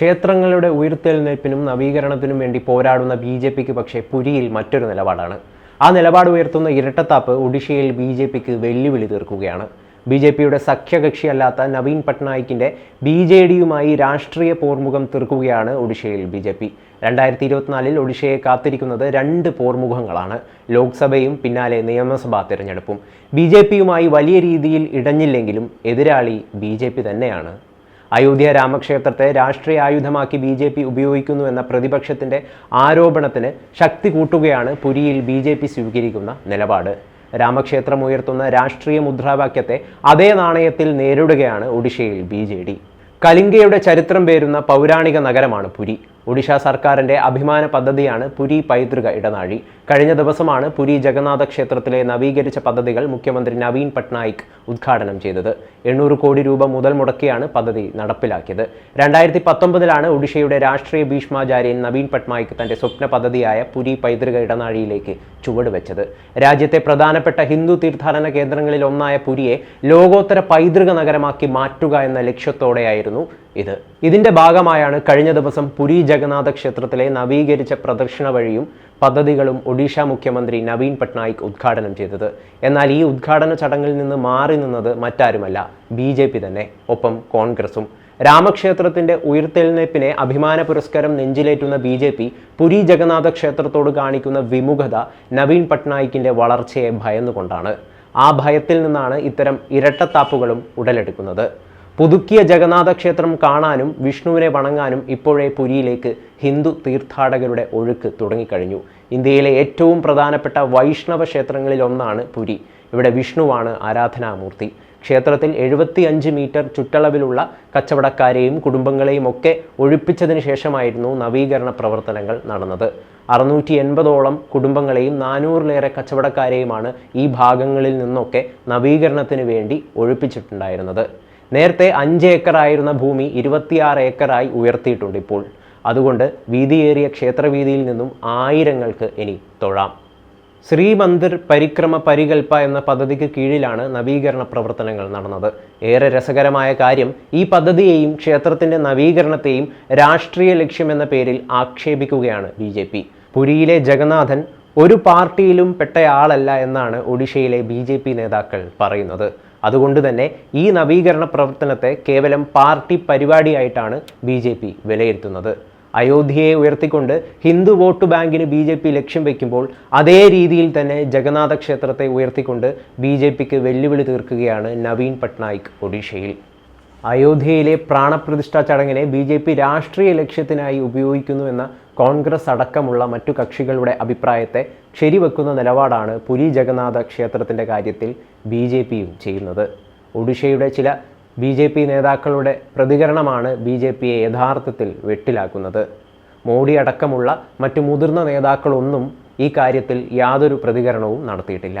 ക്ഷേത്രങ്ങളുടെ ഉയർത്തെഴുന്നേൽപ്പിനും നവീകരണത്തിനും വേണ്ടി പോരാടുന്ന ബി ജെ പിക്ക് പക്ഷേ പുരിയിൽ മറ്റൊരു നിലപാടാണ്. ആ നിലപാട് ഉയർത്തുന്ന ഇരട്ടത്താപ്പ് ഒഡീഷയിൽ ബി ജെ പിക്ക് വെല്ലുവിളി തീർക്കുകയാണ്. ബി ജെ പിയുടെ സഖ്യകക്ഷിയല്ലാത്ത നവീൻ പട്നായിക്കിന്റെ ബി ജെ ഡിയുമായി രാഷ്ട്രീയ പോർമുഖം തീർക്കുകയാണ് ഒഡീഷയിൽ ബി ജെ പി. രണ്ടായിരത്തി ഇരുപത്തിനാലിൽ ഒഡീഷയെ കാത്തിരിക്കുന്നത് രണ്ട് പോർമുഖങ്ങളാണ്. ലോക്സഭയും പിന്നാലെ നിയമസഭാ തിരഞ്ഞെടുപ്പും. ബി ജെ പിയുമായി വലിയ രീതിയിൽ ഇടഞ്ഞില്ലെങ്കിലും എതിരാളി ബി ജെ പി തന്നെയാണ്. അയോധ്യ രാമക്ഷേത്രത്തെ രാഷ്ട്രീയ ആയുധമാക്കി ബി ജെ പി ഉപയോഗിക്കുന്നു എന്ന പ്രതിപക്ഷത്തിന്റെ ആരോപണത്തിന് ശക്തി കൂട്ടുകയാണ് പുരിയിൽ ബി ജെ പി സ്വീകരിക്കുന്ന നിലപാട്. രാമക്ഷേത്രം ഉയർത്തുന്ന രാഷ്ട്രീയ മുദ്രാവാക്യത്തെ അതേ നാണയത്തിൽ നേരിടുകയാണ് ഒഡീഷയിൽ ബി ജെ ഡി. കലിംഗയുടെ ചരിത്രം പേരുന്ന പൗരാണിക നഗരമാണ് പുരി. ഒഡീഷ സർക്കാരിന്റെ അഭിമാന പദ്ധതിയാണ് പുരി പൈതൃക ഇടനാഴി. കഴിഞ്ഞ ദിവസമാണ് പുരി ജഗന്നാഥ ക്ഷേത്രത്തിലെ നവീകരിച്ച പദ്ധതികൾ മുഖ്യമന്ത്രി നവീൻ പട്നായിക് ഉദ്ഘാടനം ചെയ്തത്. എണ്ണൂറ് കോടി രൂപ മുതൽ മുടക്കിയാണ് പദ്ധതി നടപ്പിലാക്കിയത്. രണ്ടായിരത്തി പത്തൊമ്പതിലാണ് ഒഡീഷയുടെ രാഷ്ട്രീയ ഭീഷ്മാചാര്യൻ നവീൻ പട്നായിക് തന്റെ സ്വപ്ന പദ്ധതിയായ പുരി പൈതൃക ഇടനാഴിയിലേക്ക് ചുവടുവെച്ചത്. രാജ്യത്തെ പ്രധാനപ്പെട്ട ഹിന്ദു തീർത്ഥാടന കേന്ദ്രങ്ങളിൽ ഒന്നായ പുരിയെ ലോകോത്തര പൈതൃക നഗരമാക്കി മാറ്റുക എന്ന ലക്ഷ്യത്തോടെയായിരുന്നു ഇത്. ഇതിന്റെ ഭാഗമായാണ് കഴിഞ്ഞ ദിവസം പുരി ജഗന്നാഥ ക്ഷേത്രത്തിലെ നവീകരിച്ച പ്രദക്ഷിണ വഴിയും പദ്ധതികളും ഒഡീഷ മുഖ്യമന്ത്രി നവീൻ പട്നായിക് ഉദ്ഘാടനം ചെയ്തത്. എന്നാൽ ഈ ഉദ്ഘാടന ചടങ്ങിൽ നിന്ന് മാറി നിന്നത് മറ്റാരുമല്ല ബി ജെ പി തന്നെ ഒപ്പം കോൺഗ്രസും. രാമക്ഷേത്രത്തിന്റെ ഉയർത്തെഴുന്നേപ്പിനെ അഭിമാന പുരസ്കാരം നെഞ്ചിലേറ്റുന്ന B J P Puri Jagannatha ക്ഷേത്രത്തോട് കാണിക്കുന്ന വിമുഖത നവീൻ പട്നായിക്കിന്റെ വളർച്ചയെ ഭയന്നുകൊണ്ടാണ്. ആ ഭയത്തിൽ നിന്നാണ് ഇത്തരം ഇരട്ടത്താപ്പുകളും ഉടലെടുക്കുന്നത്. പുതുക്കിയ ജഗന്നാഥ ക്ഷേത്രം കാണാനും വിഷ്ണുവിനെ വണങ്ങാനും ഇപ്പോഴേ പുരിയിലേക്ക് ഹിന്ദു തീർത്ഥാടകരുടെ ഒഴുക്ക് തുടങ്ങിക്കഴിഞ്ഞു. ഇന്ത്യയിലെ ഏറ്റവും പ്രധാനപ്പെട്ട വൈഷ്ണവ ക്ഷേത്രങ്ങളിൽ ഒന്നാണ് പുരി. ഇവിടെ വിഷ്ണുവാണ് ആരാധനാമൂർത്തി. ക്ഷേത്രത്തിൽ എഴുപത്തി അഞ്ച് മീറ്റർ ചുറ്റളവിലുള്ള കച്ചവടക്കാരെയും കുടുംബങ്ങളെയും ഒക്കെ ഒഴിപ്പിച്ചതിന് ശേഷമായിരുന്നു നവീകരണ പ്രവർത്തനങ്ങൾ നടന്നത്. അറുന്നൂറ്റി എൺപതോളം കുടുംബങ്ങളെയും നാനൂറിലേറെ കച്ചവടക്കാരെയുമാണ് ഈ ഭാഗങ്ങളിൽ നിന്നൊക്കെ നവീകരണത്തിന് വേണ്ടി ഒഴിപ്പിച്ചിട്ടുണ്ടായിരുന്നത്. നേരത്തെ അഞ്ച് ഏക്കറായിരുന്ന ഭൂമി ഇരുപത്തിയാറ് ഏക്കറായി ഉയർത്തിയിട്ടുണ്ട് ഇപ്പോൾ. അതുകൊണ്ട് വീതിയേറിയ ക്ഷേത്രവീതിയിൽ നിന്നും ആയിരങ്ങൾക്ക് ഇനി തൊഴാം. ശ്രീമന്ദിർ പരിക്രമ പരികൽപ്പ എന്ന പദ്ധതിക്ക് കീഴിലാണ് നവീകരണ പ്രവർത്തനങ്ങൾ നടന്നത്. ഏറെ രസകരമായ കാര്യം ഈ പദ്ധതിയെയും ക്ഷേത്രത്തിന്റെ നവീകരണത്തെയും രാഷ്ട്രീയ ലക്ഷ്യമെന്ന പേരിൽ ആക്ഷേപിക്കുകയാണ് ബി ജെ പി. പുരിയിലെ ജഗന്നാഥൻ ഒരു പാർട്ടിയിലും പെട്ടയാളല്ല എന്നാണ് ഒഡീഷയിലെ ബി നേതാക്കൾ പറയുന്നത്. അതുകൊണ്ട് തന്നെ ഈ നവീകരണ പ്രവർത്തനത്തെ കേവലം പാർട്ടി പരിപാടിയായിട്ടാണ് ബി ജെ പി വിലയിരുത്തുന്നത്. അയോധ്യയെ ഉയർത്തിക്കൊണ്ട് ഹിന്ദു വോട്ട് ബാങ്കിന് ബി ജെ പി ലക്ഷ്യം വയ്ക്കുമ്പോൾ അതേ രീതിയിൽ തന്നെ ജഗന്നാഥ ക്ഷേത്രത്തെ ഉയർത്തിക്കൊണ്ട് ബി ജെ പിക്ക് വെല്ലുവിളി തീർക്കുകയാണ് നവീൻ പട്നായിക് ഒഡീഷയിൽ. അയോധ്യയിലെ പ്രാണപ്രതിഷ്ഠാ ചടങ്ങിനെ ബി ജെ പി രാഷ്ട്രീയ ലക്ഷ്യത്തിനായി ഉപയോഗിക്കുന്നുവെന്ന കോൺഗ്രസ് അടക്കമുള്ള മറ്റു കക്ഷികളുടെ അഭിപ്രായത്തെ ശരിവെക്കുന്ന നിലപാടാണ് പുരി ജഗന്നാഥ ക്ഷേത്രത്തിന്റെ കാര്യത്തിൽ ബി ജെ പിയും ചെയ്യുന്നത്. ഒഡീഷയുടെ ചില ബി ജെ പി നേതാക്കളുടെ പ്രതികരണമാണ് ബി ജെ പിയെ യഥാർത്ഥത്തിൽ വെട്ടിലാക്കുന്നത്. മോഡി അടക്കമുള്ള മറ്റു മുതിർന്ന നേതാക്കളൊന്നും ഈ കാര്യത്തിൽ യാതൊരു പ്രതികരണവും നടത്തിയിട്ടില്ല.